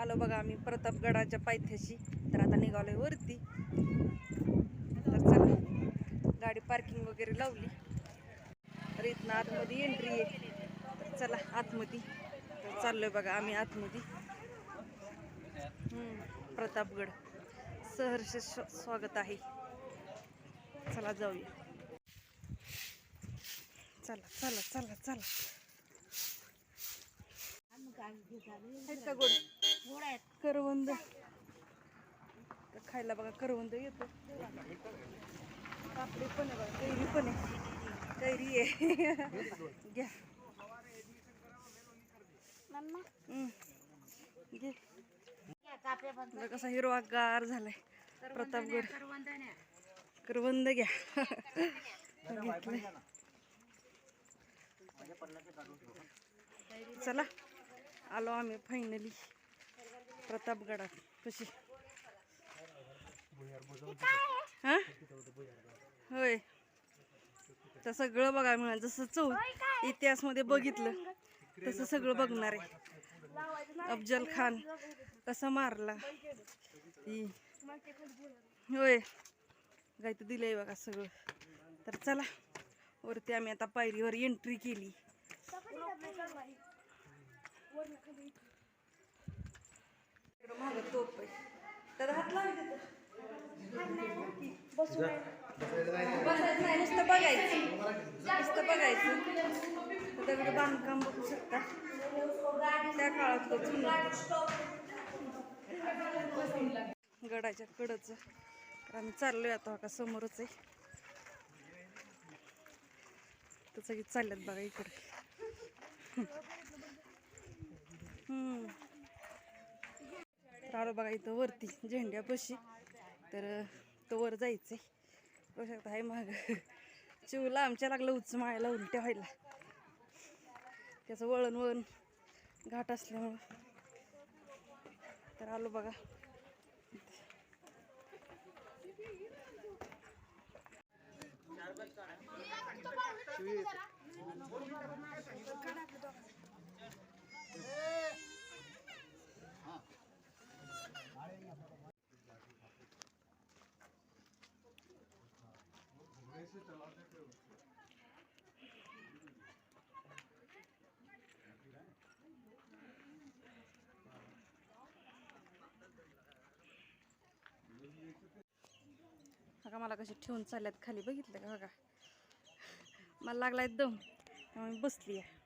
आलो बघा आम्ही प्रतापगडाच्या पायथ्याशी. तर आता निघालोय वरती. तर चला गाडी पार्किंग वगैरे लावली. तर इथनं आतमध्ये एंट्री आहे. तर चला आतमध्ये. तर चाललोय बघा आम्ही आतमध्ये. प्रतापगड. सहर्ष स्व- स्वागत आहे. चला जाऊया. चला चला चला चला. गोड करवंद. खायला बघा करवंद येतो. काकडी पण आहे बघा कैरी पण आहे. कैरी आहे. घ्या. घे. कसा हिरवा गार झालाय प्रतापगड करवंद घ्या. घेतलंय. चला आलो आम्ही फायनली प्रतापगडात कशी? हा? होय. तर सगळं बघा मिळालं. जसं चौ इतिहासमध्ये बघितलं तसं सगळं बघणार आहे. अफजल खान कसा मारला. ती होय. काय तर दिलंय बघा सगळं. तर चला वरती आम्ही आता पायरीवर एंट्री केली. इकडं मागं तोप आहे त्याला हात तर. बसायचं नाही नुसतं बघायचं. नुसतं बघायचं. तर दगडी बांधकाम बघू शकता. त्या काळातलं जुनं गडाच्या कडचं. तर आम्ही चाललोय आता का समोरच आहे. तर सगळी चालल्यात बघा इकडे. हम्म. तर आलो बघा इथं वरती झेंड्यापाशी. तर तो वर जायचंय. बघू शकता आहे मग. चिवला आमच्या लागलं उच माळ्याला उलट्या व्हायला. त्याचं वळण वळण घाट असल्यामुळं. तर आलो बघा. बघा मला कशी ठेवून चालल्यात खाली. बघितलं का? बघा. मला लागलाय दम. त्यामुळे बसली आहे